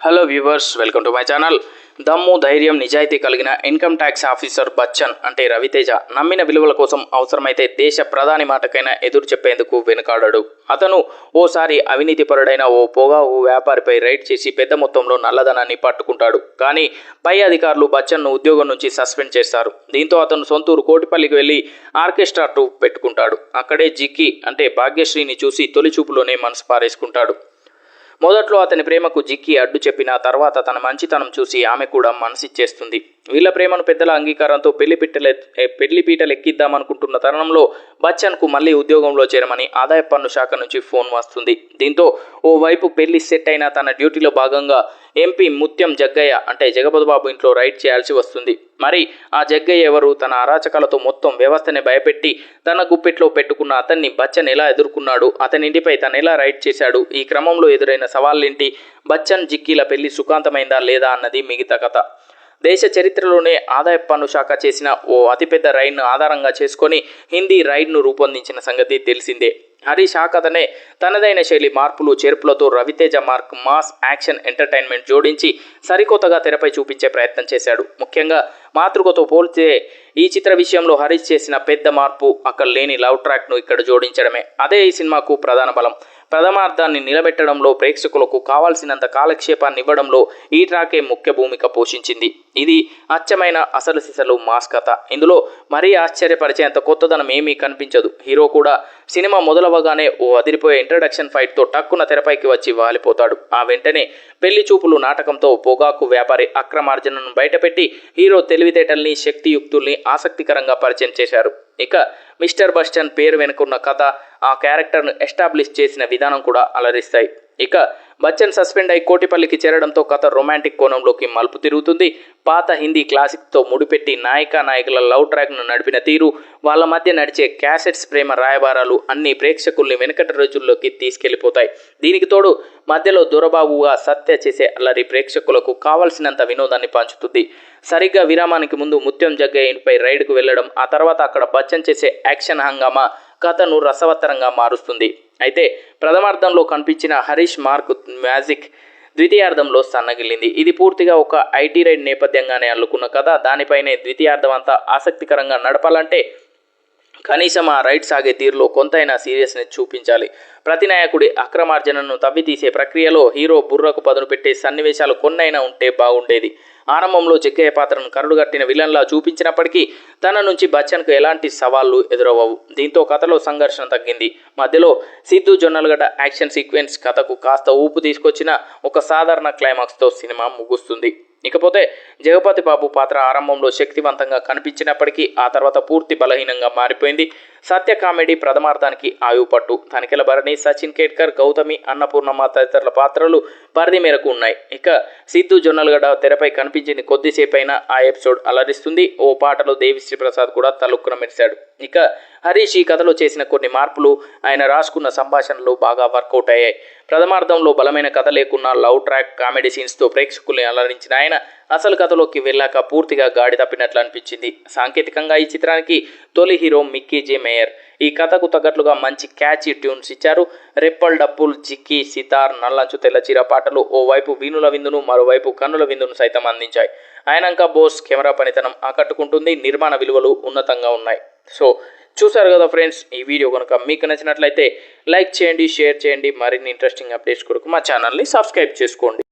Hello viewers welcome to my channel దమ్ము ధైర్యం నిజాయితీ కలిగిన ఇన్కమ్ ట్యాక్స్ ఆఫీసర్ బచ్చన్ అంటే రవితేజ. నమ్మిన విలువల కోసం అవసరమైతే దేశ ప్రధాని మాటకైనా ఎదురు చెప్పేందుకు వెనుకాడాడు. అతను ఓసారి అవినీతిపరుడైన ఓ పొగాకు వ్యాపారిపై రైడ్ చేసి పెద్ద మొత్తంలో నల్లధనాన్ని పట్టుకుంటాడు. కానీ పై అధికారులు బచ్చన్ను ఉద్యోగం నుంచి సస్పెండ్ చేస్తారు. దీంతో అతను సొంతూరు కోటిపల్లికి వెళ్ళి ఆర్కెస్ట్రా ట్రూప్ పెట్టుకుంటాడు. అక్కడే జిక్కి అంటే భాగ్యశ్రీని చూసి తొలి చూపులోనే మనసు పారేసుకుంటాడు. మొదట్లో అతని ప్రేమకు జిక్కి అడ్డు చెప్పిన తర్వాత తన మంచితనం చూసి ఆమె కూడా మనసిచ్చేస్తుంది. వీళ్ళ ప్రేమను పెద్దల అంగీకారంతో పెళ్ళి పిట్టలె పెళ్ళి పీటలు ఎక్కిద్దామనుకుంటున్న తరుణంలో బచ్చన్కు మళ్ళీ ఉద్యోగంలో చేరమని ఆదాయ పన్ను శాఖ నుంచి ఫోన్ వస్తుంది. దీంతో ఓ వైపు పెళ్ళి సెట్ అయిన తన డ్యూటీలో భాగంగా ఎంపీ ముత్యం జగ్గయ్య అంటే జగపతిబాబు ఇంట్లో రైడ్ చేయాల్సి వస్తుంది. మరి ఆ జగ్గయ్య ఎవరు? తన అరాచకాలతో మొత్తం వ్యవస్థని భయపెట్టి తన గుప్పెట్లో పెట్టుకున్న అతన్ని బచ్చన్ ఎలా ఎదుర్కొన్నాడు? అతని ఇంటిపై తను ఎలా రైడ్ చేశాడు? ఈ క్రమంలో ఎదురైన సవాళ్ళేంటి? బచ్చన్ జిక్కీల పెళ్ళి సుఖాంతమైందా లేదా అన్నది మిగతా కథ. దేశ చరిత్రలోనే ఆదాయ పన్ను శాఖ చేసిన ఓ అతిపెద్ద రైడ్ను ఆధారంగా చేసుకొని హిందీ రైడ్ను రూపొందించిన సంగతి తెలిసిందే. హరీష్ ఆ కథనే తనదైన శైలి మార్పులు చేర్పులతో Raviteja mark mass action entertainment జోడించి సరికొత్తగా తెరపై చూపించే ప్రయత్నం చేశాడు. ముఖ్యంగా మాతృకతో పోల్చే ఈ చిత్ర విషయంలో హరీష్ చేసిన పెద్ద మార్పు అక్కడ లేని లవ్ ట్రాక్ను ఇక్కడ జోడించడమే. అదే ఈ సినిమాకు ప్రధాన బలం. ప్రథమార్థాన్ని నిలబెట్టడంలో ప్రేక్షకులకు కావాల్సినంత కాలక్షేపాన్ని ఇవ్వడంలో ఈ ట్రాకే ముఖ్య భూమిక పోషించింది. ఇది అచ్చమైన అసలు సిసలు మాస్ కథ. ఇందులో మరీ ఆశ్చర్యపరిచేంత కొత్తదనం ఏమీ కనిపించదు. హీరో కూడా సినిమా మొదలవగానే ఓ అదిరిపోయే ఇంట్రడక్షన్ ఫైట్తో టక్కున తెరపైకి వచ్చి వాలిపోతాడు. ఆ వెంటనే పెళ్ళి చూపులు నాటకంతో పొగాకు వ్యాపారి అక్రమార్జనను బయటపెట్టి హీరో తెలివితేటల్ని శక్తియుక్తుల్ని ఆసక్తికరంగా పరిచయం చేశారు. ఇక మిస్టర్ బస్టన్ పేరు వెనుకున్న కథ ఆ క్యారెక్టర్ను ఎస్టాబ్లిష్ చేసిన విధానం కూడా అలరిస్తాయి. ఇక బచ్చన్ సస్పెండ్ అయి కోటిపల్లికి చేరడంతో కథ రొమాంటిక్ కోణంలోకి మలుపు తిరుగుతుంది. పాత హిందీ క్లాసిక్తో ముడిపెట్టి నాయక నాయకుల లవ్ ట్రాక్ను నడిపిన తీరు వాళ్ళ మధ్య నడిచే క్యాసెట్స్ ప్రేమ రాయబారాలు అన్ని ప్రేక్షకుల్ని వెనకటి రోజుల్లోకి తీసుకెళ్ళిపోతాయి. దీనికి తోడు మధ్యలో దొరబాబుగా సత్య చేసే అల్లరి ప్రేక్షకులకు కావలసినంత వినోదాన్ని పంచుతుంది. సరిగ్గా విరామానికి ముందు ముత్యం జగ్గయ్య ఇంటిపై రైడ్కు వెళ్ళడం ఆ తర్వాత అక్కడ బచ్చన్ చేసే యాక్షన్ హంగామా కథను రసవత్తరంగా మారుస్తుంది. అయితే ప్రథమార్థంలో కనిపించిన హరీష్ మార్క్ మ్యాజిక్ ద్వితీయార్థంలో సన్నగిల్లింది. ఇది పూర్తిగా ఒక ఐటీ రైడ్ నేపథ్యంగానే అల్లుకున్న కథ. దానిపైనే ద్వితీయార్థం అంతా ఆసక్తికరంగా నడపాలంటే కనీసం ఆ రైడ్ సాగే తీరులో కొంతైనా సీరియస్నెస్ చూపించాలి. ప్రతి నాయకుడి అక్రమార్జనను తవ్వితీసే ప్రక్రియలో హీరో బుర్రకు పదును పెట్టే సన్నివేశాలు కొన్నైనా ఉంటే బాగుండేది. ఆరంభంలో చెక్కయ్య పాత్రను కరుడుగట్టిన విలన్లా చూపించినప్పటికీ తన నుంచి బచ్చన్కు ఎలాంటి సవాళ్ళు ఎదురవ్వవు. దీంతో కథలో సంఘర్షణ తగ్గింది. మధ్యలో సిద్ధు జొన్నలగడ్డ యాక్షన్ సీక్వెన్స్ కథకు కాస్త ఊపు తీసుకొచ్చిన ఒక సాధారణ క్లైమాక్స్తో సినిమా ముగుస్తుంది. ఇకపోతే జగపతి బాబు పాత్ర ఆరంభంలో శక్తివంతంగా కనిపించినప్పటికీ ఆ తర్వాత పూర్తి బలహీనంగా మారిపోయింది. సత్య కామెడీ ప్రథమార్థానికి ఆయువు పట్టు భరణి సచిన్ కేట్కర్ గౌతమి అన్నపూర్ణమ్మ తదితరుల పాత్రలు పరిధి మేరకు ఉన్నాయి. ఇక సిద్ధు జొన్నలగడ్డ తెరపై కనిపించింది కొద్దిసేపైనా ఆ ఎపిసోడ్ అలరిస్తుంది. ఓ పాటలో దేవిశ్రీ ప్రసాద్ కూడా తలుక్కున మెరిశాడు. ఇక హరీష్ ఈ కథలో చేసిన కొన్ని మార్పులు ఆయన రాసుకున్న సంభాషణలు బాగా వర్కౌట్ అయ్యాయి. ప్రథమార్థంలో బలమైన కథ లేకున్నా లవ్ ట్రాక్ కామెడీ సీన్స్తో ప్రేక్షకుల్ని అలరించిన ఆయన అసలు కథలోకి వెళ్ళాక పూర్తిగా గాడి తప్పినట్లు అనిపించింది. సాంకేతికంగా ఈ చిత్రానికి తొలి హీరో మిక్కీ జే మేయర్. ఈ కథకు తగ్గట్లుగా మంచి క్యాచీ ట్యూన్స్ ఇచ్చారు. రెప్పల్ డప్పుల్ జిక్కి సితార్ నల్లంచు తెల్లచీర పాటలు ఓవైపు వీణుల విందును మరోవైపు కన్నుల విందును సైతం అందించాయి. ఆయనంక బోస్ కెమెరా పనితనం ఆకట్టుకుంటుంది. నిర్మాణ విలువలు ఉన్నతంగా ఉన్నాయి. సో చూసారు కదా ఫ్రెండ్స్ ఈ వీడియో కనుక మీకు నచ్చినట్లయితే లైక్ చేయండి షేర్ చేయండి. మరిన్ని ఇంట్రెస్టింగ్ అప్డేట్స్ కొరకు మా ఛానల్ని సబ్స్క్రైబ్ చేసుకోండి.